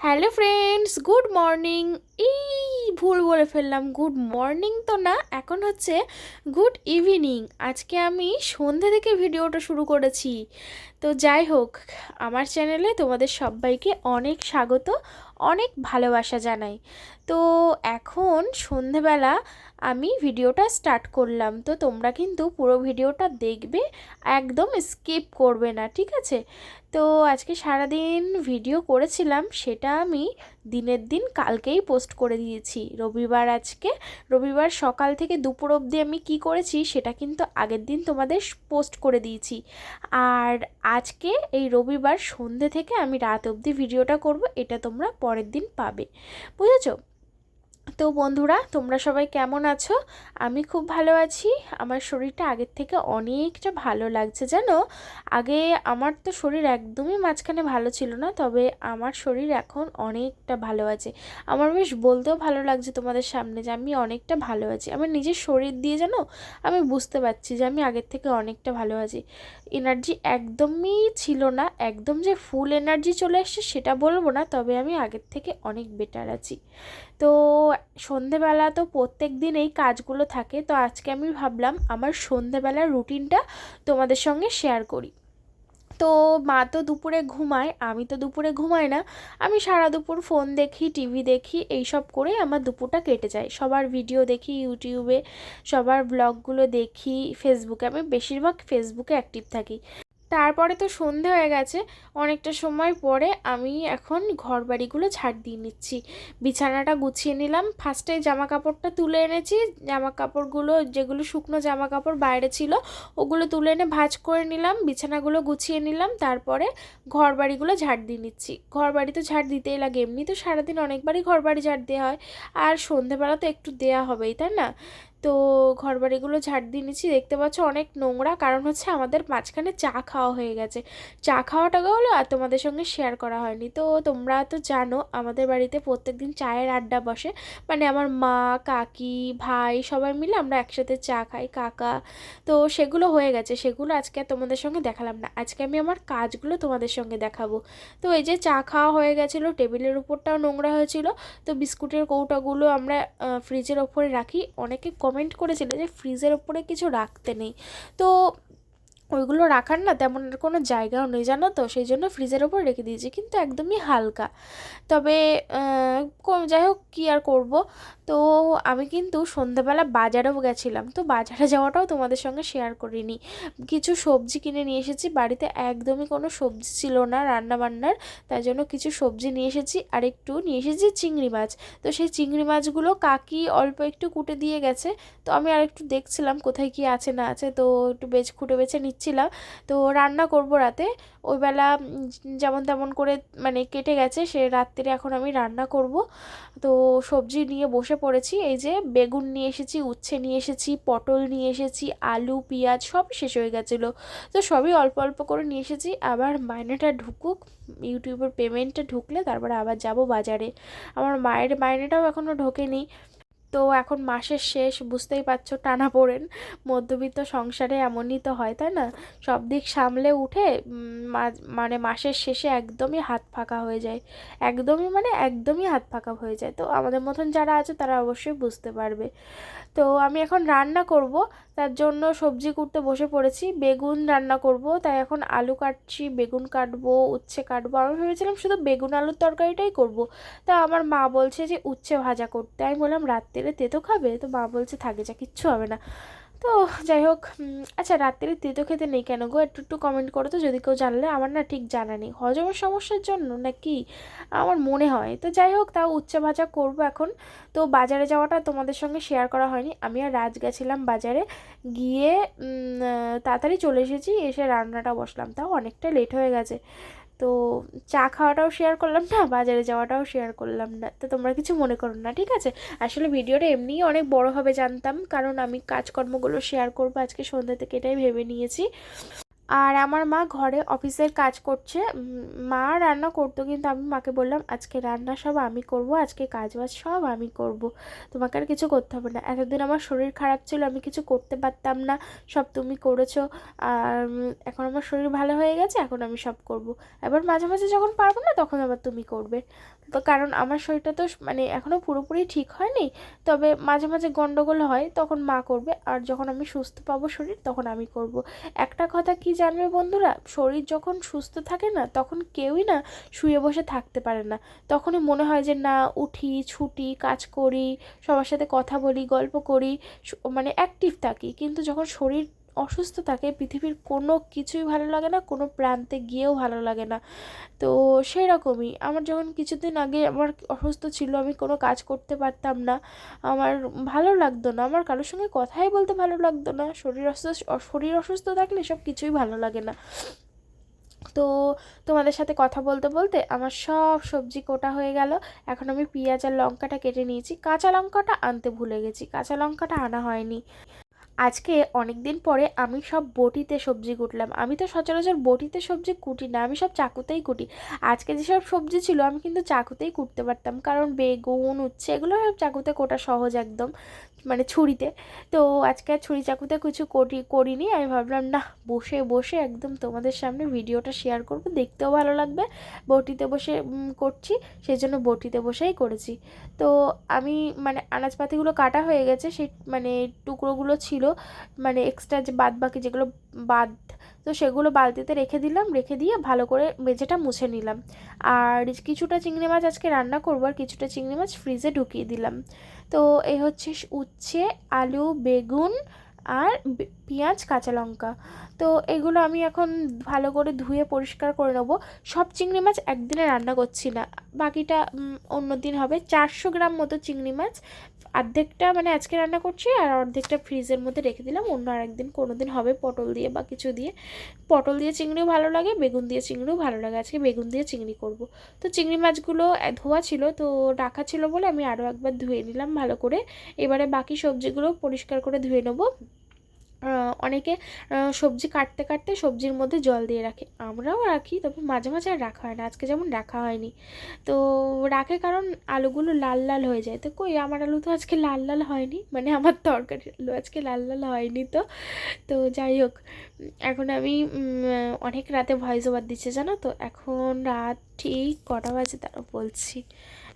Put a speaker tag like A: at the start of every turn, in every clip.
A: Hello friends, good morning. এই ভুল বলে ফেললাম, গুড মর্নিং তো না, এখন হচ্ছে গুড ইভিনিং। আজকে আমি সন্ধ্যে থেকে ভিডিওটা শুরু করেছি। তো যাই হোক, আমার চ্যানেলে তোমাদের সবাইকে অনেক স্বাগত, অনেক ভালোবাসা জানাই। তো এখন সন্ধেবেলা আমি ভিডিওটা স্টার্ট করলাম। তো তোমরা কিন্তু পুরো ভিডিওটা দেখবে, একদম স্কিপ করবে না, ঠিক আছে? তো আজকে সারাদিন ভিডিও করেছিলাম, সেটা আমি দিনের দিন কালকেই পোস্ট করে দিয়েছি। রবিবার আজকে, রবিবার সকাল থেকে দুপুর অবধি আমি কি করেছি, সেটা কিন্তু আগের দিন তোমাদের পোস্ট করে দিয়েছি। আর আজকে এই রবিবার সন্ধে থেকে আমি রাত অবধি ভিডিওটা করব, এটা তোমরা পরের দিন পাবে। বুঝেছ? তো বন্ধুরা, তোমরা সবাই কেমন আছো? আমি খুব ভালো আছি। আমার শরীরটা আগের থেকে অনেকটা ভালো লাগছে, জানো? আগে আমার তো শরীর একদমই মাঝখানে ভালো ছিল না, তবে আমার শরীর এখন অনেকটা ভালো আছে। আমার বেশ বলতেও ভালো লাগছে তোমাদের সামনে যে আমি অনেকটা ভালো আছি। আমার নিজের শরীর দিয়ে, জানো? আমি বুঝতে পারছি যে আমি আগের থেকে অনেকটা ভালো আছি। এনার্জি একদমই ছিল না। একদম যে ফুল এনার্জি চলে এসছে সেটা বলব না, তবে আমি আগের থেকে অনেক বেটার আছি। তো সন্ধেবেলা তো প্রত্যেক দিন এই কাজগুলো থাকে, তো আজকে আমি ভাবলাম আমার সন্ধেবেলার রুটিনটা তোমাদের সঙ্গে শেয়ার করি। তো মা তো দুপুরে ঘুমায়, আমি তো দুপুরে ঘুমাই না। আমি সারা দুপুর ফোন দেখি, টিভি দেখি, এইসব করে আমার দুপুরটা কেটে যায়। সবার ভিডিও দেখি ইউটিউবে, সবার ব্লগগুলো দেখি, ফেসবুকে। আমি বেশিরভাগ ফেসবুকে অ্যাক্টিভ থাকি। তারপরে তো সন্ধে হয়ে গেছে। অনেকটা সময় পরে আমি এখন ঘর বাড়িগুলো ঝাড় দিয়ে নিচ্ছি। বিছানাটা গুছিয়ে নিলাম। ফার্স্টে জামা কাপড়টা তুলে এনেছি। জামা কাপড়গুলো যেগুলো শুকনো জামা কাপড় বাইরে ছিল, ওগুলো তুলে এনে ভাজ করে নিলাম। বিছানাগুলো গুছিয়ে নিলাম। তারপরে ঘর বাড়িগুলো ঝাড় দিয়ে নিচ্ছি। ঘর বাড়ি তো ঝাড় দিতেই লাগে। এমনি তো সারাদিন অনেকবারই ঘর বাড়ি ঝাড় দেওয়া হয়। আর সন্ধেবেলা তো একটু দেওয়া হবেই, তাই না? তো ঘরবাড়িগুলো ঝাড় দিয়ে নিচ্ছি। দেখতে পাচ্ছ অনেক নোংরা। কারণ হচ্ছে আমাদের মাঝখানে চা খাওয়া হয়ে গেছে। চা খাওয়াটা হলো আর তোমাদের সঙ্গে শেয়ার করা হয়নি। তো তোমরা তো জানো আমাদের বাড়িতে প্রত্যেক দিন চায়ের আড্ডা বসে। মানে আমার মা, কাকি, ভাই সবাই মিলে আমরা একসাথে চা খাই, কাকা। তো সেগুলো হয়ে গেছে। সেগুলো আজকে তোমাদের সঙ্গে দেখালাম না। আজকে আমি আমার কাজগুলো তোমাদের সঙ্গে দেখাবো। তো এই যে চা খাওয়া হয়ে গেছিল, টেবিলের উপরটাও নোংরা হয়েছিল। তো বিস্কুটের কৌটাগুলো আমরা ফ্রিজের ওপরে রাখি। অনেকে কমেন্ট করেছিল যে ফ্রিজের ওপরে কিছু রাখতে নেই। তো ওইগুলো রাখার না তেমন কোনো জায়গাও নেই, জানো তো? সেই জন্য ফ্রিজের ওপর রেখে দিয়েছি, কিন্তু একদমই হালকা। তবে যাই হোক, কী আর করব? তো আমি কিন্তু সন্ধ্যাবেলা বাজারেও গেছিলাম। তো বাজারে যাওয়াটাও তোমাদের সঙ্গে শেয়ার করিনি। কিছু সবজি কিনে নিয়ে এসেছি। বাড়িতে একদমই কোনো সবজি ছিল না রান্না বান্নার তাই জন্য কিছু সবজি নিয়ে এসেছি আর একটু নিয়ে এসেছি চিংড়ি মাছ। তো সেই চিংড়ি মাছগুলো কাকি অল্প একটু কুটে দিয়ে গেছে। তো আমি আর একটু দেখছিলাম কোথায় কি আছে না আছে। তো একটু বেচ খুঁটে বেছে নিচ্ছিলাম। তো রান্না করব রাতে। ওই বেলা যেমন তেমন করে মানে কেটে গেছে, সে রাত্রিরে এখন আমি রান্না করব। তো সবজি নিয়ে বসে পড়েছি, এই যে বেগুন নিয়ে এসেছি, উচ্ছে নিয়ে এসেছি, পটল নিয়ে এসেছি, আলু, পেঁয়াজ সব শেষ হয়ে গেছিল। তো সবই অল্প অল্প করে নিয়ে এসেছি, আবার মাইনেটা ঢুকুক, ইউটিউবের পেমেন্টটা ঢুকলে তারপরে আবার যাব বাজারে। আমার মায়ের মাইনেটাও এখনও ঢোকেনি। তো এখন মাসের শেষ, বুঝতেই পারছ টানা পড়েন মধ্যবিত্ত সংসারে এমনই তো হয়, তাই না? সব দিক সামলে উঠে মানে মাসের শেষে একদমই হাত ফাঁকা হয়ে যায়। একদমই মানে একদমই হাত ফাঁকা হয়ে যায়। তো আমাদের মতন যারা আছে, তারা অবশ্যই বুঝতে পারবে। তো আমি এখন রান্না করব। তার জন্য সবজি কুটতে বসে পড়েছি। বেগুন রান্না করব। তাই এখন আলু কাটছি, বেগুন কাটবো, উচ্ছে কাটবো। আমি ভেবেছিলাম শুধু বেগুন, আলুর তরকারিটাই করব। তা আমার মা বলছে যে, উচ্ছে ভাজা করতে। আমি বললাম, রাত্রে তেতো খাবে? তো মা বলছে, থাকে যা, কিচ্ছু হবে না। তো যাই হোক আচ্ছা রাত্রে তেতো খেতে নেই কেন গো? একটু একটু কমেন্ট করো তো, যদি কেউ জানলে। আমার না ঠিক জানা নেই। হজমের সমস্যার জন্য নাকি আমার মনে হয়? তো যাই হোক, তাও উচ্চ ভাজা করব এখন। তো বাজারে যাওয়াটা তোমাদের সঙ্গে শেয়ার করা হয়নি। আমি আর রাজ গেছিলাম বাজারে। গিয়ে তাড়াতাড়ি চলে এসেছি। এসে রান্নাটা বসলাম। তাও অনেকটা লেট হয়ে গেছে। তো চা খাওয়াটাও শেয়ার করলাম না, বাজারে যাওয়াটাও শেয়ার করলাম না। তো তোমরা কিছু মনে করো না, ঠিক আছে? আসলে ভিডিওটা এমনিই অনেক বড় হবে জানতাম, কারণ আমি কাজকর্মগুলো শেয়ার করব আজকে সন্ধ্যা থেকে এটাই ভেবে নিয়েছি। আর আমার মা ঘরে অফিসের কাজ করছে। মা রান্না করতো, কিন্তু আমি মাকে বললাম, আজকে রান্না সব আমি করব, আজকে কাজ বাজ সব আমি করব। তোমাকে আর কিছু করতে হবে না। এতদিন আমার শরীর খারাপ ছিল, আমি কিছু করতে পারতাম না। সব তুমি করেছ। আর এখন আমার শরীর ভালো হয়ে গেছে, এখন আমি সব করব। এবার মাঝে মাঝে যখন পারব না, তখন আবার তুমি করবে। তো কারণ আমার শরীরটা তো মানে এখনও পুরোপুরি ঠিক হয়নি। তবে মাঝে মাঝে গন্ডগোল হয়, তখন মা করবে। আর যখন আমি সুস্থ পাবো শরীর, তখন আমি করব। একটা কথা কি জানবে বন্ধুরা, শরীর যখন সুস্থ থাকে না, তখন কেউই না শুয়ে বসে থাকতে পারে না। তখনই মনে হয় যে, না, উঠি, ছুটি, কাজ করি, সবার সাথে কথা বলি, গল্প করি মানে অ্যাক্টিভ থাকি। কিন্তু যখন শরীর অসুস্থ থাকে পৃথিবীর কোনো কিছুই ভালো লাগে না, কোনো প্রান্তে গিয়েও ভালো লাগে না। তো সেই রকমই আমার যখন কিছুদিন আগে আমার অসুস্থ ছিল, আমি কোনো কাজ করতে পারতাম না, আমার ভালো লাগতো না, আমার কারোর সঙ্গে কথাই বলতে ভালো লাগতো না, শরীর অসুস্থ শরীর অসুস্থ থাকলে সব কিছুই ভালো লাগে না। তো তোমাদের সাথে কথা বলতে বলতে আমার সব সবজি কোটা হয়ে গেল, এখন আমি পেঁয়াজ আর লঙ্কাটা কেটে নিয়েছি, কাঁচা লঙ্কাটা আনতে ভুলে গেছি, কাঁচা লঙ্কাটা আনা হয়নি। আজকে অনেক দিন পরে আমি সব বটিতে সবজি কুটলাম। আমি তো সচরাচর বটিতে সবজি কুটি না, আমি সব চাকুতেই কুটি। আজকে যেসব সবজি ছিল, আমি কিন্তু চাকুতেই কুটতে পারতাম। কারণ বেগুন, উচ্ছে, এগুলো সব চাকুতে কোটা সহজ একদম। মানে ছুরিতে। তো আজকে আর ছুরি চাকুতে কিছু করি, করিনি। আমি ভাবলাম না বসে বসে একদম তোমাদের সামনে ভিডিওটা শেয়ার করব। দেখতেও ভালো লাগবে। বটিতে বসে করছি। সেই জন্য বটিতে বসেই করেছি। তো আমি মানে আনাজপাতিগুলো কাটা হয়ে গেছে। সেই মানে টুকরোগুলো ছিল। মানে এক্সট্রা যে বাদ বাকি যেগুলো বাদ, তো সেগুলো বালতিতে রেখে দিলাম। রেখে দিয়ে ভালো করে মেঝেটা মুছে নিলাম। আর কিছুটা চিংড়ি মাছ আজকে রান্না করব। আর কিছুটা চিংড়ি মাছ ফ্রিজে ঢুকিয়ে দিলাম। তো এই হচ্ছে উচ্ছে, আলু, বেগুন আর পেঁয়াজ, কাঁচা লঙ্কা। তো এগুলো আমি এখন ভালো করে ধুয়ে পরিষ্কার করে নেব। সব চিংড়ি মাছ একদিনে রান্না করছি না। বাকিটা অন্য দিন হবে। চারশো গ্রাম মতো চিংড়ি মাছ অর্ধেকটা মানে আজকে রান্না করছি আর অর্ধেকটা ফ্রিজের মধ্যে রেখে দিলাম। অন্য আর একদিন কোনো দিন হবে পটল দিয়ে বা কিছু দিয়ে। পটল দিয়ে চিংড়িও ভালো লাগে, বেগুন দিয়ে চিংড়িও ভালো লাগে। আজকে বেগুন দিয়ে চিংড়ি করব। তো চিংড়ি মাছগুলো ধোয়া ছিল, তো রাখা ছিল বলে আমি আরও একবার ধুয়ে নিলাম ভালো করে। এবারে বাকি সবজিগুলো পরিষ্কার করে ধুয়ে নেব। অনেকে সবজি কাটতে কাটতে সবজির মধ্যে জল দিয়ে রাখে। আমরাও রাখি, তবে মাঝে মাঝে আর রাখা হয় না। আজকে যেমন রাখা হয়নি। তো রাখে কারণ আলুগুলো লাল লাল হয়ে যায়। তো কই, আমার আলু তো আজকে লাল লাল হয়নি মানে আমার তরকারি আলু আজকে লাল লাল হয়নি তো। তো যাই হোক, এখন আমি অনেক রাতে ভয়েস ওভার দিচ্ছে, জানো তো? এখন রাত ঠিক কটা বাজে তারা বলছি।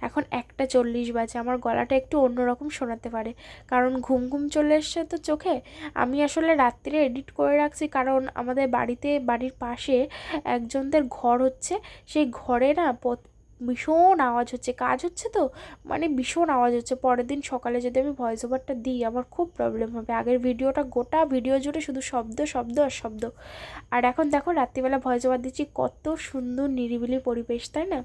A: এখন একটা চল্লিশ বাজে। আমার গলাটা একটু অন্যরকম শোনাতে পারে। কারণ ঘুম ঘুম চলে এসছে তো চোখে। আমি আসলে রাত্রে এডিট করে রাখছি কারণ আমাদের বাড়িতে, বাড়ির পাশে একজনদের ঘর হচ্ছে। সেই ঘরে না ভীষণ আওয়াজ হচ্ছে। কাজ হচ্ছে তো? মানে ভীষণ আওয়াজ হচ্ছে। পরের দিন সকালে যদি আমি ভয়েস ওভারটা দিই, আমার খুব প্রবলেম হবে। আগের ভিডিওটা গোটা ভিডিও জুড়ে শুধু শব্দ শব্দ আর শব্দ। আর এখন দেখো, রাত্রিবেলা ভয়েস ওভার দিচ্ছি। কত সুন্দর নিরিবিলি পরিবেশ, তাই না?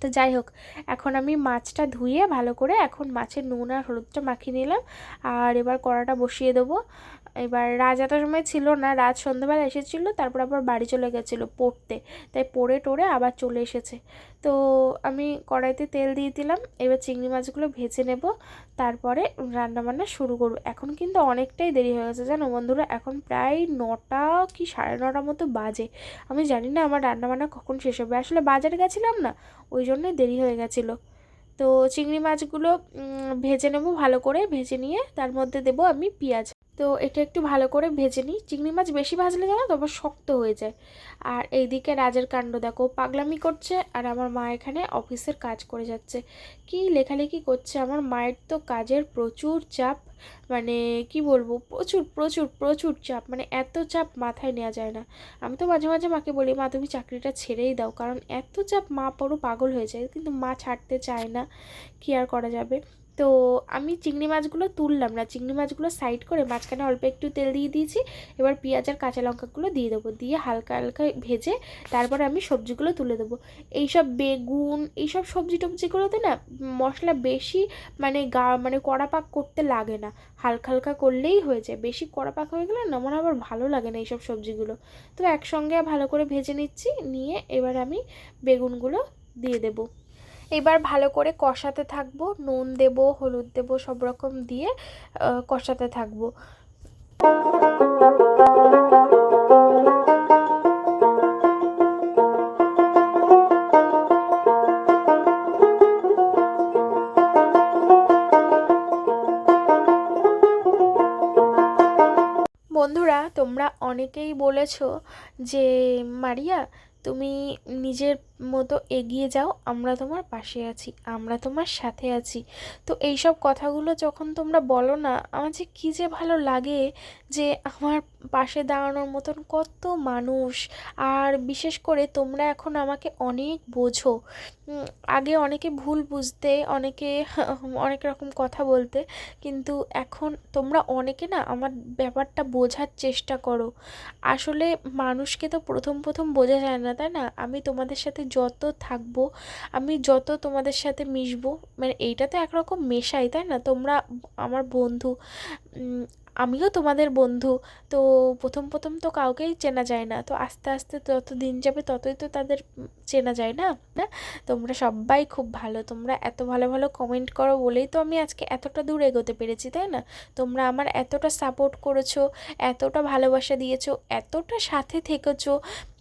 A: তো যাই হোক, এখন আমি মাছটা ধুয়ে ভালো করে এখন মাছের নুন আর হলুদটা মাখিয়ে নিলাম। আর এবার কড়াটা বসিয়ে দেবো। এবার রাজ এত সময় ছিল না রাত সন্ধ্যেবেলা এসেছিল, তারপর আবার বাড়ি চলে গেছিল পড়তে। তাই পড়ে টোরে আবার চলে এসেছে। তো আমি কড়াইতে তেল দিয়ে দিলাম, এবার চিংড়ি মাছগুলো ভেজে নেব, তারপরে রান্নাবান্না শুরু করব। এখন কিন্তু অনেকটাই দেরি হয়ে গেছে, জানো বন্ধুরা? এখন প্রায় নটা কি সাড়ে নটা মতো বাজে। আমি জানি না আমার রান্নাবান্না কখন শেষ হবে। আসলে বাজারে গেছিলাম না, ওই জন্যই দেরি হয়ে গেছিল। তো চিংড়ি মাছগুলো ভেজে নেব ভালো করে, ভেজে নিয়ে তার মধ্যে দেবো আমি পেঁয়াজ। তো এটা একটু ভালো করে ভেজে নিই। চিংড়ি মাছ বেশি ভাজলে জানো তো আবার শক্ত হয়ে যায়। আর এইদিকে রাজের কাণ্ড দেখো, পাগলামি করছে আর আমার মা এখানে অফিসের কাজ করে যাচ্ছে। কি লেখালেখি করছে? আমার মায়ের তো কাজের প্রচুর চাপ মানে কি বলব, প্রচুর প্রচুর প্রচুর চাপ মানে এত চাপ মাথায় নেওয়া যায় না। আমি তো মাঝে মাঝে মাকে বলি, মা, তুমি চাকরিটা ছেড়েই দাও, কারণ এত চাপ মা পুরো পাগল হয়ে যায়, কিন্তু মা ছাড়তে চায় না। কি আর করা যাবে? তো আমি চিংড়ি মাছগুলো তুললাম না। চিংড়ি মাছগুলো সাইড করে মাঝখানে অল্প একটু তেল দিয়ে দিয়েছি। এবার পেঁয়াজ আর কাঁচা লঙ্কাগুলো দিয়ে দেবো। দিয়ে হালকা হালকা ভেজে তারপরে আমি সবজিগুলো তুলে দেবো। এইসব বেগুন, এইসব সবজি টবজিগুলোতে না মশলা বেশি মানে গা মানে কড়া পাক করতে লাগে না। হালকা হালকা করলেই হয়ে যায়। বেশি কড়া পাক হয়ে গেলে না আমার আবার ভালো লাগে না এইসব সবজিগুলো। তো একসঙ্গে ভালো করে ভেজে নিচ্ছি। নিয়ে এবার আমি বেগুনগুলো দিয়ে দেবো। এবার ভালো করে কষাতে থাকব, নুন দেব, হলুদ দেব, সব রকম দিয়ে কষাতে থাকব। বন্ধুরা, তোমরা অনেকেই বলেছ যে, মারিয়া তুমি নিজের মতো এগিয়ে যাও, আমরা তোমার পাশে আছি, আমরা তোমার সাথে আছি। তো এইসব কথাগুলো যখন তোমরা বলো না, আমার যে কী যে ভালো লাগে যে আমার পাশে দাঁড়ানোর মতন কত মানুষ। আর বিশেষ করে তোমরা এখন আমাকে অনেক বোঝো। আগে অনেকে ভুল বুঝতে, অনেকে অনেক রকম কথা বলতে, কিন্তু এখন তোমরা অনেকে না আমার ব্যাপারটা বোঝার চেষ্টা করো। আসলে মানুষকে তো প্রথম প্রথম বোঝা যায় না তাই না? আমি তোমাদের সাথে যত থাকব, আমি যত তোমাদের সাথে মিশবো মানে এইটা তো একরকম মেশাই, তাই না? তোমরা আমার বন্ধু আমিও তোমাদের বন্ধু, তো প্রথম প্রথম তো কাউকেই চেনা যায় না। তো আস্তে আস্তে যত দিন যাবে ততই তো তাদের চেনা যায় না না? তোমরা সবাই খুব ভালো, তোমরা এত ভালো ভালো কমেন্ট করো বলেই তো আমি আজকে এতটা দূর এগোতে পেরেছি, তাই না? তোমরা আমার এতটা সাপোর্ট করেছ, এতটা ভালোবাসা দিয়েছ, এতটা সাথে থেকেছো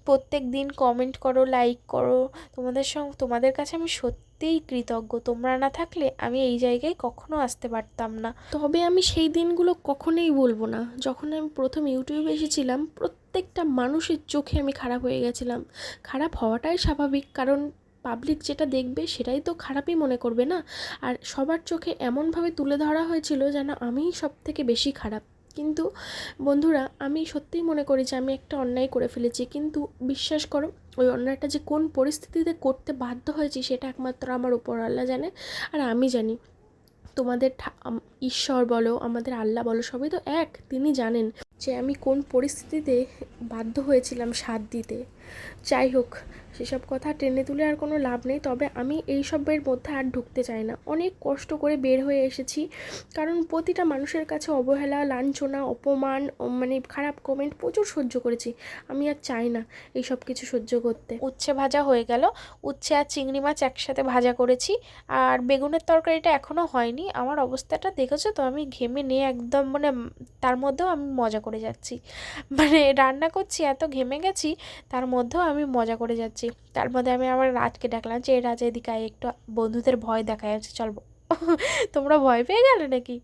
A: প্রত্যেক দিন কমেন্ট করো লাইক করো। তোমাদের সঙ্গে তোমাদের কাছে আমি সত্যিই কৃতজ্ঞ। তোমরা না থাকলে আমি এই জায়গায় কখনো আসতে পারতাম না। তবে আমি সেই দিনগুলো কখনোই বলব না। যখন আমি প্রথম ইউটিউবে এসেছিলাম, প্রত্যেকটা মানুষের চোখে আমি খারাপ হয়ে গেছিলাম। খারাপ হওয়াটাই স্বাভাবিক, কারণ পাবলিক যেটা দেখবে সেটাই তো খারাপই মনে করবে না। আর সবার চোখে এমনভাবে তুলে ধরা হয়েছিল যেন আমিই সব থেকে বেশি খারাপ। কিন্তু বন্ধুরা, আমি সত্যিই মনে করি যে আমি একটা অন্যায় করে ফেলেছি। কিন্তু বিশ্বাস করো, ওই অন্যায়টা যে কোন পরিস্থিতিতে করতে বাধ্য হয়েছি সেটা একমাত্র আমার উপর আল্লাহ জানে, আর আমি জানি। তোমাদের ঈশ্বর বলো, আমাদের আল্লাহ বলো, সবই তো এক, তিনি জানেন যে আমি কোন পরিস্থিতিতে বাধ্য হয়েছিলাম সাথ দিতে। যাই হোক, সেসব কথা টেনে তুলে আর কোনো লাভ নেই। তবে আমি এই সবের মধ্যে আর ঢুকতে চাই না। অনেক কষ্ট করে বের হয়ে এসেছি। কারণ প্রতিটা মানুষের কাছে অবহেলা, লাঞ্ছনা, অপমান মানে খারাপ কমেন্ট প্রচুর সহ্য করেছি। আমি আর চাই না এই সব কিছু সহ্য করতে। উচ্ছে ভাজা হয়ে গেল। উচ্ছে আর চিংড়ি মাছ একসাথে ভাজা করেছি। আর বেগুনের তরকারিটা এখনও হয়নি। আমার অবস্থাটা দেখেছ তো? আমি ঘেমে নিয়ে একদম মানে তার মধ্যেও আমি মজা করে যাচ্ছি। মানে রান্না করছি, এত ঘেমে গেছি, তার মধ্যেও আমি মজা করে যাচ্ছি। তার মধ্যে আমি আমার রাজকে ডাকলাম যে রাজ এদিকে একটু বন্ধুদের ভয় দেখা যাচ্ছে চল তোমরা ভয় পেয়ে গেলে নাকি?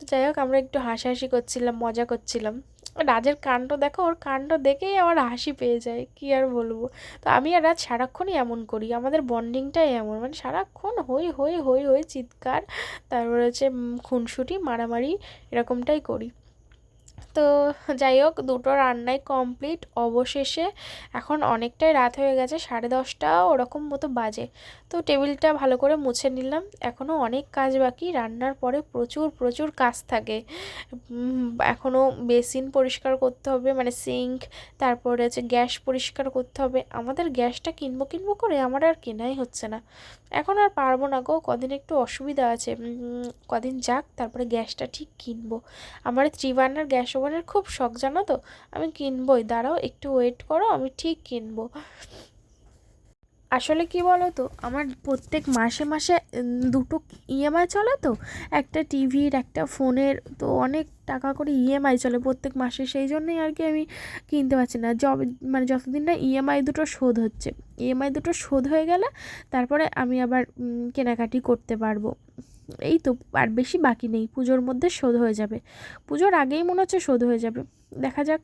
A: যাই হোক, আমরা একটু হাসাহাসি করছিলাম, মজা করছিলাম। রাজের কাণ্ড দেখো, ওর কাণ্ড দেখেই আমার হাসি পেয়ে যায়, কি আর বলব? তো আমি আর রাজ সারাক্ষণই এমন করি, আমাদের বন্ডিংটাই এমন মানে সারাক্ষণ হই হই হই হই চিৎকার। তারপর হচ্ছে খুনসুটি, মারামারি, এরকমটাই করি। তো যাই হোক, দুটো রান্নাই কমপ্লিট অবশেষে এখন অনেকটাই রাত হয়ে গেছে, সাড়ে দশটা ওরকম মতো বাজে। তো টেবিলটা ভালো করে মুছে নিলাম। এখনও অনেক কাজ বাকি, রান্নার পরে প্রচুর প্রচুর কাজ থাকে। এখনও বেসিন পরিষ্কার করতে হবে মানে সিঙ্ক তারপরে হচ্ছে গ্যাস পরিষ্কার করতে হবে। আমাদের গ্যাসটা কিনবো কিনবো করে আমার আর কেনাই হচ্ছে না। এখন আর পারব না গো, কদিন একটু অসুবিধা আছে। কদিন যাক, তারপরে গ্যাসটা ঠিক কিনবো। আমার থ্রি বার্নার গ্যাস ওভেনের খুব শখ, জানো তো? আমি কিনবোই, দাঁড়াও, একটু ওয়েট করো, আমি ঠিক কিনবো। আসলে কি বলো তো আমার প্রত্যেক মাসে মাসে দুটো ইএমআই চলে তো। একটা টিভির, একটা ফোনের, তো অনেক টাকা করে ইএমআই চলে প্রত্যেক মাসে। সেই জন্যই আর কি আমি কিনতে পারছি না। জব মানে যতদিন না ইএমআই দুটো শোধ হচ্ছে। ইএমআই দুটো শোধ হয়ে গেলে তারপরে আমি আবার কেনাকাটি করতে পারব। এই তো, আর বেশি বাকি নেই। পুজোর মধ্যে শোধ হয়ে যাবে। পুজোর আগেই মনে হচ্ছে শোধ হয়ে যাবে। দেখা যাক।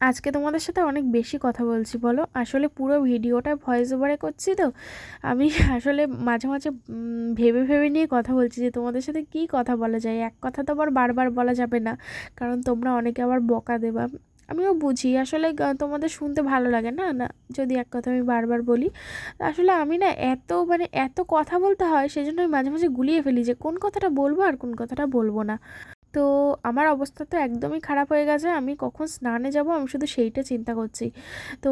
A: আজকে তোমাদের সাথে অনেক বেশি কথা বলছি, বলো। আসলে পুরো ভিডিওটা ভয়েস ওভারে করছি তো। আমি আসলে মাঝে মাঝে ভেবে ভেবে নিয়ে কথা বলছি যে তোমাদের সাথে কী কথা বলা যায়? এক কথা তো আবার বারবার বলা যাবে না, কারণ তোমরা অনেকে আবার বকা দেবা। আমিও বুঝি, আসলে তোমাদের শুনতে ভালো লাগে না? না, যদি এক কথা আমি বারবার বলি। আসলে আমি না এত মানে এত কথা বলতে হয় সেজন্য আমি মাঝে মাঝে গুলিয়ে ফেলি যে কোন কথাটা বলব আর কোন কথাটা বলব না। তো আমার অবস্থা তো একদমই খারাপ হয়ে গেছে। আমি কখন স্নানে যাব আমি শুধু সেইটা চিন্তা করছি। তো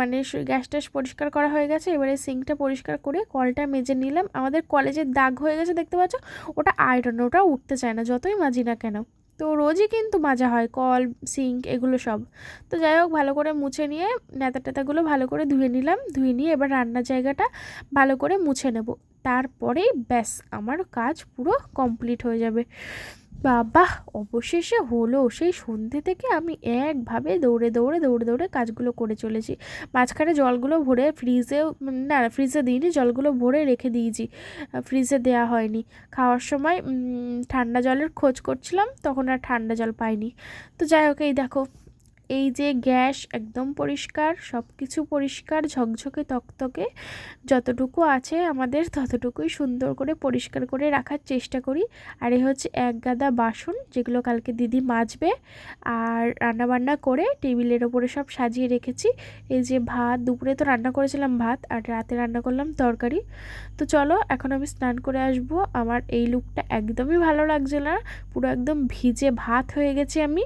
A: মানে গ্যাস ট্যাস পরিষ্কার করা হয়ে গেছে। এবারে সিঙ্কটা পরিষ্কার করে কলটা মেজে নিলাম। আমাদের কলেজের দাগ হয়ে গেছে দেখতে পাচ্ছ? ওটা আয়রন, ওটা উঠতে চায় না, যতই মাজি না কেন। তো রোজই কিন্তু মাজা হয় কল, সিঙ্ক এগুলো সব। তো যাই হোক, ভালো করে মুছে নিয়ে নেতা টেতাগুলো ভালো করে ধুয়ে নিলাম। ধুয়ে নিয়ে এবার রান্নার জায়গাটা ভালো করে মুছে নেব। তারপরেই ব্যাস, আমার কাজ পুরো কমপ্লিট হয়ে যাবে।
B: বাবা, অবশেষে হলো। সেই সন্ধে থেকে আমি একভাবে দৌড়ে দৌড়ে দৌড়ে দৌড়ে কাজগুলো করে চলেছি। মাঝখানে জলগুলো ভরে ফ্রিজেও না ফ্রিজে দিইনি, জলগুলো ভরে রেখে দিয়েছি। ফ্রিজে দেয়া হয়নি। খাওয়ার সময় ঠান্ডা জলের খোঁজ করছিলাম, তখন আর ঠান্ডা জল পাইনি। তো যাই হোক, এই দেখো। এই যে গ্যাস একদম পরিষ্কার সব কিছু পরিষ্কার, ঝকঝকে, তকতকে, যতটুকু আছে আমাদের ততটুকুই সুন্দর করে পরিষ্কার করে রাখার চেষ্টা করি। আর এই হচ্ছে এক গাদা বাসন যেগুলো কালকে দিদি মাজবে আর রান্নাবান্না করে টেবিলের ওপরে সব সাজিয়ে রেখেছি। এই যে ভাত, দুপুরে তো রান্না করেছিলাম ভাত আর রাতে রান্না করলাম তরকারি। তো চলো এখন আমি স্নান করে আসব। আমার এই লুকটা একদমই ভালো লাগছে না। পুরো একদম ভিজে ভাত হয়ে গেছি আমি।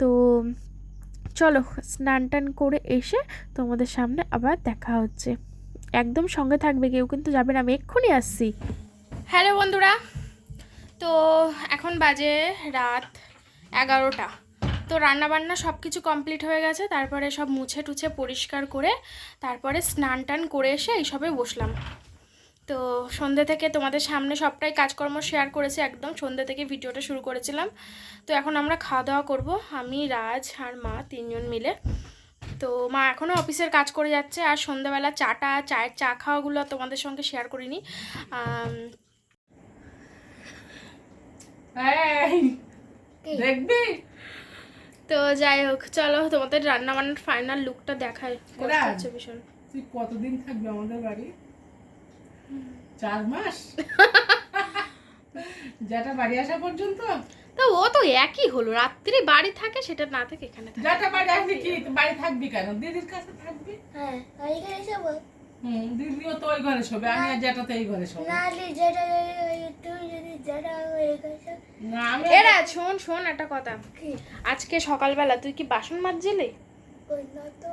B: তো চলো স্নান টান করে এসে তোমাদের সামনে আবার দেখা হচ্ছে। একদম সঙ্গে থাকবে, কেউ কিন্তু যাবে না, আমি এক্ষুনি আসছি। হ্যালো বন্ধুরা, তো এখন বাজে রাত এগারোটা। তো রান্নাবান্না সব কিছু কমপ্লিট হয়ে গেছে, তারপরে সব মুছে টুছে পরিষ্কার করে তারপরে স্নান টান করে এসে এইসবে বসলাম। তো সন্ধ্যে থেকে তোমাদের সামনে সবটাই কাজকর্ম শেয়ার করেছি একদম। সন্ধ্যে থেকে ভিডিওটা শুরু করেছিলাম। তো এখন আমরা খাওয়া দাওয়া করব। আমি রাজ আর মা তিনজন মিলে। তো মা এখনও অফিসের কাজ করে যাচ্ছে আর সন্ধ্যাবেলা চাটা চায়ের চা খাওয়াগুলো তোমাদের সঙ্গে শেয়ার করিনি।
C: দেখবি?
B: তো যাই হোক চলো তোমাদের রান্না বান্নার ফাইনাল লুকটা দেখায় ভীষণ।
C: তুই কতদিন থাকবি আমাদের বাড়ি? চার মাস? যেটা বাড়ি আসা পর্যন্ত?
B: তো ও তো একই হলো রাত্রি বাড়ি থাকে সেটা না থাকে এখানে থাকে।
C: যেটা বাড়ি আসবি কি? তুই বাড়ি থাকবি কেন? দিদির কাছে থাকবি?
D: হ্যাঁ ওইখানে যাব
C: হুম দিদিও তো ওই ঘরে শোবে আমি আর যেটা তো এই ঘরে শোবে।
D: যেটা তুই যদি যেটা
C: না আমি
B: এরা শোন শোন একটা কথা।
D: কি?
B: আজকে সকালবেলা তুই কি বাসন মাজছিলে
D: কই না তো।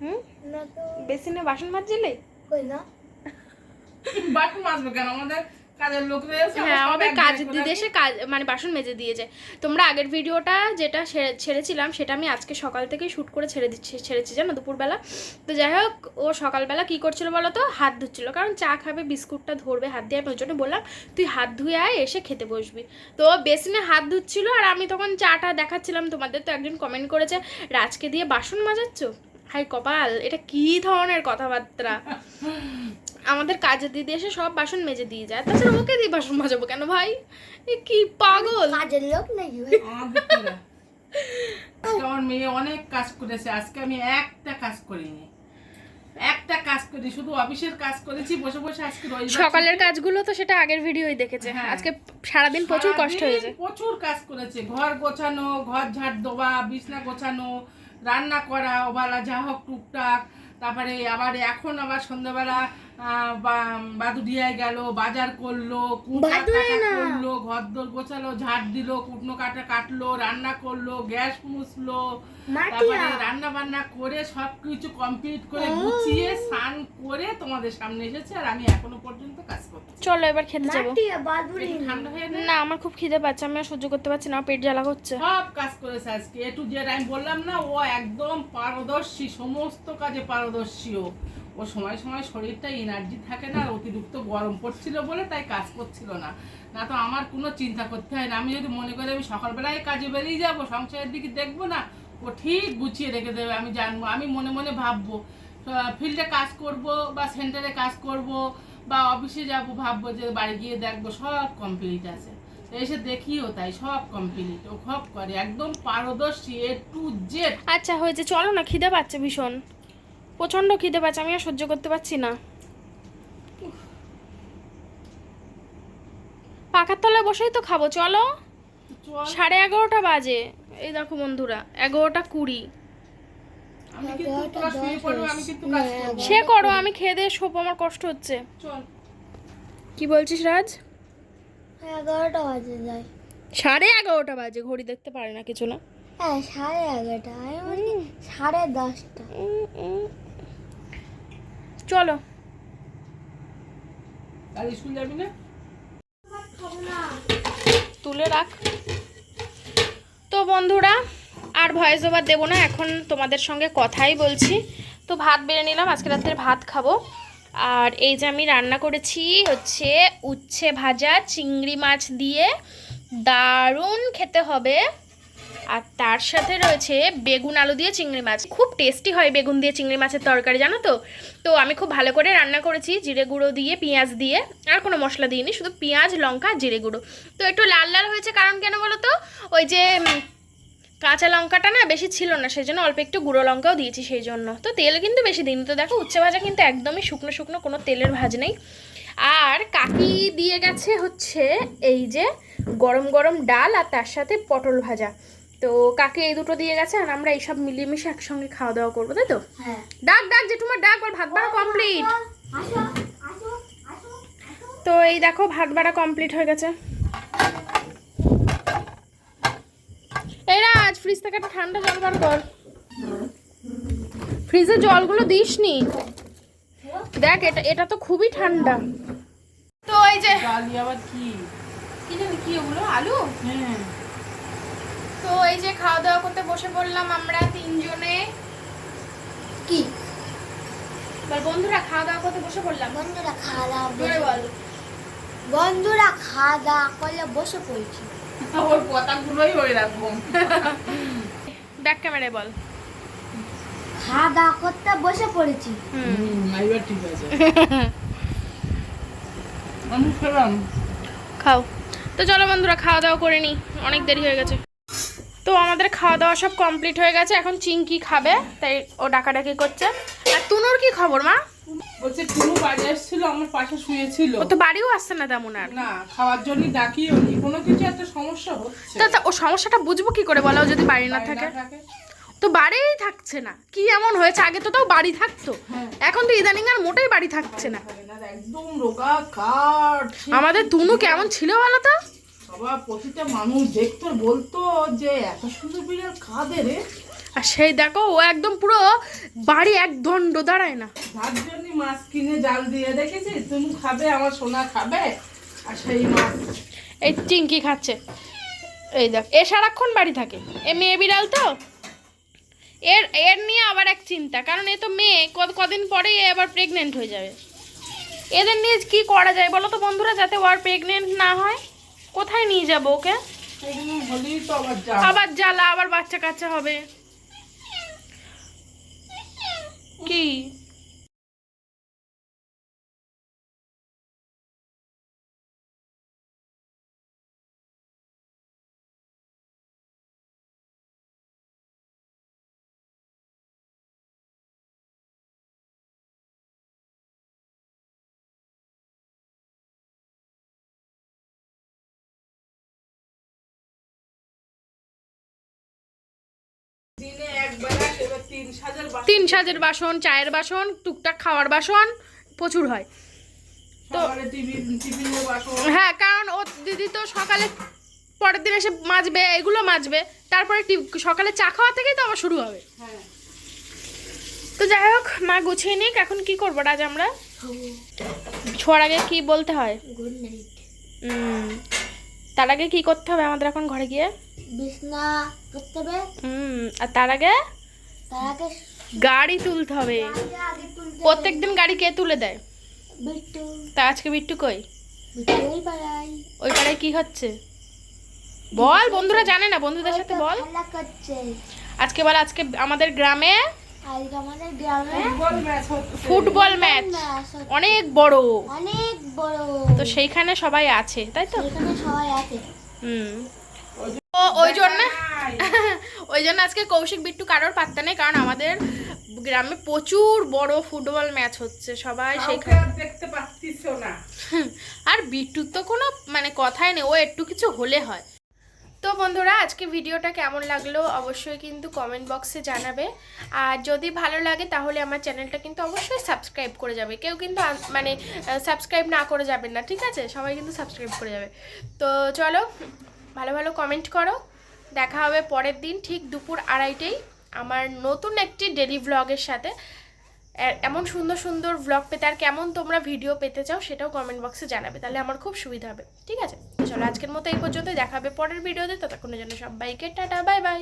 B: হুম?
D: না তো।
B: বেসিনে বাসন মাজছিলে
D: কই না।
C: বাসন মাজবো কেন? আমাদের কাজের লোক
B: হ্যাঁ আমাদের কাজ দিদি এসে কাজ মানে বাসন মেজে দিয়ে যায়। তোমরা আগের ভিডিওটা যেটা ছেড়ে- ছেড়েছিলাম সেটা আমি আজকে সকাল থেকেই শ্যুট করে ছেড়ে দিচ্ছি ছেড়েছি জানো দুপুরবেলা। তো যাই হোক ও সকালবেলা কি করছিল বলো তো? হাত ধুচ্ছিল কারণ চা খাবে বিস্কুটটা ধরবে হাত দিয়ে আমি ওই জন্য বললাম তুই হাত ধুয়ে আয় এসে খেতে বসবি। তো বেসিনে হাত ধুচ্ছিল আর আমি তখন চাটা দেখাচ্ছিলাম তোমাদের তো একজন কমেন্ট করেছে রাজকে দিয়ে বাসন মাজাচ্ছ? হাই কপাল এটা কি ধরনের কথাবার্তা? আমাদের কাজের দিদি এসে সব বাসন মেজে দিয়ে যায়। তাছাড়া ওকে দিয়ে বাসন মাজাবো কেন ভাই? এ কি পাগল?
D: কাজের লোক নাকি।
C: আজকে আমার মেয়ে অনেক কাজ করেছে আজকে আমি একটা কাজ করিনি। একটা কাজ করি শুধু অফিসের কাজ করেছি বসে বসে আজকে
B: সকালের কাজগুলো তো সেটা আগের ভিডিওই দেখেছে।
C: হ্যাঁ।
B: আজকে সারাদিন প্রচুর কষ্ট হয়েছে।
C: প্রচুর কাজ করেছে। ঘর গোছানো ঘর ঝাড় দেওয়া বিছনা গোছানো রান্না করা ওবেলা যা হোক টুকটাক তারপরে আবার এখন আবার সন্ধ্যাবেলা বাদুড়িয়ায় গেল বাজার করল। করল ঘর দোর গোছালো ঝাড় দিল কুটনো কাটা কাটলো রান্না করল গ্যাস মুছলো তারপরে রান্না বান্না করে সব কিছু কমপ্লিট করে গুছিয়ে স্নান করে তোমাদের সামনে এসেছে আর আমি এখনও পর্যন্ত কাজ করছি।
B: চলো এবার খেতে যাব।
C: ঠান্ডা হয়ে না।
B: আমার খুব খিদে পাচ্ছে আমি সহ্য করতে পারছি না পেট জ্বালা করছে।
C: সব কাজ করেছে আজকে। একটু টু জেড আমি বললাম না ও একদম পারদর্শী সমস্ত কাজে পারদর্শী ও। ও সময় সময় শরীরটা এনার্জি থাকে না, আর অতিরিক্ত গরম পড়ছিল বলে তাই কাজ করছিল না। না তো আমার কোনো চিন্তা করতে হয় না। আমি যদি মনে করি আমি সকালবেলায় কাজে বেরিয়ে যাব, সংসারের দিকে দেখব না, ও ঠিক গুছিয়ে রেখে দেবে, আমি জানব, আমি মনে মনে ভাববো। ফিল্ডে কাজ করব বা সেন্টারে কাজ করব বা অফিসে যাব, ভাববো যে বাড়ি গিয়ে দেখব, সব কমপ্লিট আছে। এসে দেখিও তাই, সব কমপ্লিট ও সব করে, একদম পারদর্শী এ টু জেড
B: আচ্ছা হয়েছে, চলো না, খিদে পাচ্ছে ভীষণ। প্রচণ্ড খিদে পাচ্ছে আমি আর সহ্য করতে পারছি না। পাখার তলায় বসেই তো খাব চলো। সাড়ে এগারোটা বাজে। এই দেখো বন্ধুরা এগারোটা কুড়ি।
C: করব।
B: সে করো আমি খেয়ে দিয়ে শোবো আমার কষ্ট হচ্ছে।
C: চল।
B: কি বলছিস রাজ?
D: এগারোটা বাজে যায়
B: সাড়ে এগারোটা বাজে ঘড়ি দেখতে পারে না কিছু না।
D: হ্যাঁ সাড়ে এগারোটা সাড়ে দশটা।
B: চলো।
C: আর স্কুল যাবি না?
B: তুলে রাখ। তো বন্ধুরা আর ভয়েস ওভার দেবো না এখন তোমাদের সঙ্গে কথাই বলছি। তো ভাত বেড়ে নিলাম আজকে রাত্রে ভাত খাব। আর এই যে আমি রান্না করেছি হচ্ছে উচ্ছে ভাজা চিংড়ি মাছ দিয়ে দারুণ খেতে হবে। আর তার সাথে রয়েছে বেগুন আলু দিয়ে চিংড়ি মাছ। খুব টেস্টি হয় বেগুন দিয়ে চিংড়ি মাছের তরকারি, জানো তো? তো আমি খুব ভালো করে রান্না করেছি, জিরে গুঁড়ো দিয়ে, পেঁয়াজ দিয়ে, আর কোনো মশলা দিইনি, শুধু পেঁয়াজ, লঙ্কা, জিরে গুঁড়ো। তো একটু লাল লাল হয়েছে কারণ কেন বলো তো? ওই যে কাঁচা লঙ্কাটা না বেশি ছিল না, সেই জন্য অল্প একটু গুঁড়ো লঙ্কাও দিয়েছি সেই জন্য। তো তেল কিন্তু বেশি দিইনি। তো দেখো, উচ্ছে ভাজা কিন্তু একদমই শুকনো শুকনো, কোনো তেলের ভাজ নেই। আর কাকি দিয়ে গেছে হচ্ছে এই যে গরম গরম ডাল আর তার সাথে পটল ভাজা। তো কাকে এই দুটো দিয়ে গেছে আর আমরা এইসব মিলিয়ে মিশে একসঙ্গে খাওয়া দাওয়া করব তাই তো?
D: হ্যাঁ।
B: ডাক ডাক জেঠুমার ডাক ওর ভাত বাড়া কমপ্লিট
D: আসো আসো আসো
B: তো এই দেখো ভাত বাড়া কমপ্লিট হয়ে গেছে। এই রাজ ফ্রিজ থেকে একটা ঠান্ডা জল বার কর। ফ্রিজে জলগুলো দিস নি দেখ এটা এটা তো খুবই ঠান্ডা। তো এই যে
C: আবার কি?
B: কি জানি কি ওগুলো আলু?
C: হ্যাঁ।
B: তো এই যে খাওয়া দাওয়া করতে বসে পড়লাম আমরা তিনজনে।
D: কি?
B: বন্ধুরা খাওয়া দাওয়া করতে বসে পড়লাম।
D: বন্ধুরা খাওয়া দাওয়া
B: বল।
D: বন্ধুরা খাওয়া দাওয়া করলে বসে পড়েছি।
C: ওর কথাগুলোই ওই রকম।
B: ব্যাক ক্যামেরায় বল।
D: খাওয়া দাওয়া করতে বসে পড়েছি।
B: হুম।
C: হুম, এবার ঠিক আছে। আমি
B: খাও। তো চলো বন্ধুরা খাওয়া দাওয়া করে নি। অনেক দেরি হয়ে গেছে। তো আমাদের খাওয়া দাওয়া সব কমপ্লিট হয়ে গেছে এখন চিংকি খাবে তাই ও ডাকাডাকি করছে। আর তুনুর কি খবর মা?
C: বলছে টুনু বাড়ি এসেছিল আমার পাশে শুয়েছিল।
B: ও তো বাড়িও আসছে না তেমন আর।
C: না খাওয়ার জন্য ডাকিও নি কোনো কিছু একটা সমস্যা হচ্ছে।
B: তা ও সমস্যাটা বুঝব কি করে বলো যদি বাড়ি না থাকে? তো বাড়িই থাকছে না। কি এমন হয়েছে? আগে তো তাও বাড়ি থাকতো।
C: হ্যাঁ।
B: এখন তো ইদানিং আর মোটেই বাড়ি থাকছে না।
C: একদম রোগা কাঠ
B: আমাদের তুনু কেমন ছিল বলো তো?
C: বাবা প্রতিটা মানুষ দেখতো বলতো যে এত সুন্দর বিড়াল কাঁদে রে।
B: আর সেই দেখো ও একদম পুরো বাড়ি এক দণ্ড দাঁড়ায় না।
C: যার জন্য মাছ কিনে জাল দিয়ে দেখেছি তুমি খাবে আমার সোনা খাবে আর সেই মাছ।
B: এই চিংকি খাচ্ছে। এই দেখ এ সারাক্ষণ বাড়ি থাকে। এ মেয়ে বিড়াল তো? এর এর নিয়ে আবার এক চিন্তা কারণ এ তো মেয়ে কদ কদিন পরেই এ আবার প্রেগনেন্ট হয়ে যাবে। এদের নিয়ে কি করা যায় বলো তো বন্ধুরা যাতে ও আর প্রেগনেন্ট না হয়? কোথায় নিয়ে যাব ওকে?
C: আবার
B: জ্বালা। আবার বাচ্চা কাচ্চা হবে। কি?
C: তিন সাজার বাসন
B: চায়ের বাসন টুকটাক খাওয়ার বাসন প্রচুর হয়। তো- হ্যাঁ কারণ ও দিদি তো সকালে পরের দিন এসে মাজবে এগুলো মাজবে তারপরে সকালে চা খাওয়া থেকেই তো আবার শুরু হবে।
C: হ্যাঁ।
B: তো যাই হোক মা গুছিয়ে নিক এখন কি করব আজ আমরা? ছোঁয়ার আগে কি বলতে হয়?
D: গুড নাইট
B: উম, তার আগে কি করতে হবে আমাদের এখন ঘরে গিয়ে?
D: বিছনা করতে হবে।
B: উম, আর তার আগে? গাড়ি তুলতে হবে। প্রত্যেকদিন গাড়ি কে তুলে দেয়? তা আজকে বিট্টু কই?
D: ওই পাড়ায়
B: কি হচ্ছে? বল বন্ধুরা জানে না বন্ধুদের সাথে বল। আজকে বল আজকে আমাদের গ্রামে
D: আজকে আমাদের গ্রামে
C: ফুটবল ম্যাচ হচ্ছে।
B: Football match.
D: ম্যাচ হচ্ছে।
B: অনেক বড়।
D: অনেক বড়।
B: তো সেইখানে সবাই আছে তাই তো?
D: সবাই আছে।
B: হুম।
C: ওই
B: জন্য। ওই জন্য আজকে কৌশিক বিট্টু কারোর পাত্তা নেই কারণ আমাদের গ্রামে প্রচুর বড় ফুটবল ম্যাচ হচ্ছে সবাই সেইখানে
C: দেখতে পাচ্ছিস না।
B: আর বিট্টুর তো কোনো মানে কথাই নেই ও একটু কিছু হলে হয়। তো বন্ধুরা আজকে ভিডিওটা কেমন লাগল অবশ্যই কিন্তু কমেন্ট বক্সে জানাবে। আর যদি ভালো লাগে তাহলে আমার চ্যানেলটা কিন্তু অবশ্যই সাবস্ক্রাইব করে যাবে। কেউ কিন্তু মানে সাবস্ক্রাইব না করে যাবেন না ঠিক আছে? সবাই কিন্তু সাবস্ক্রাইব করে যাবে। তো চলো ভালো ভালো কমেন্ট করো। দেখা হবে পরের দিন ঠিক দুপুর আড়াইটেই আমার নতুন একটি ডেলি ব্লগের সাথে। এমন সুন্দর সুন্দর ব্লগ পেতে আর কেমন তোমরা ভিডিও পেতে চাও সেটাও কমেন্ট বক্সে জানাবে, তাহলে আমার খুব সুবিধা হবে, ঠিক আছে? চলো আজকের মতো এই পর্যন্ত দেখাবে পরের ভিডিওতে ততক্ষণের জন্য সবাইকে টাটা বাই বাই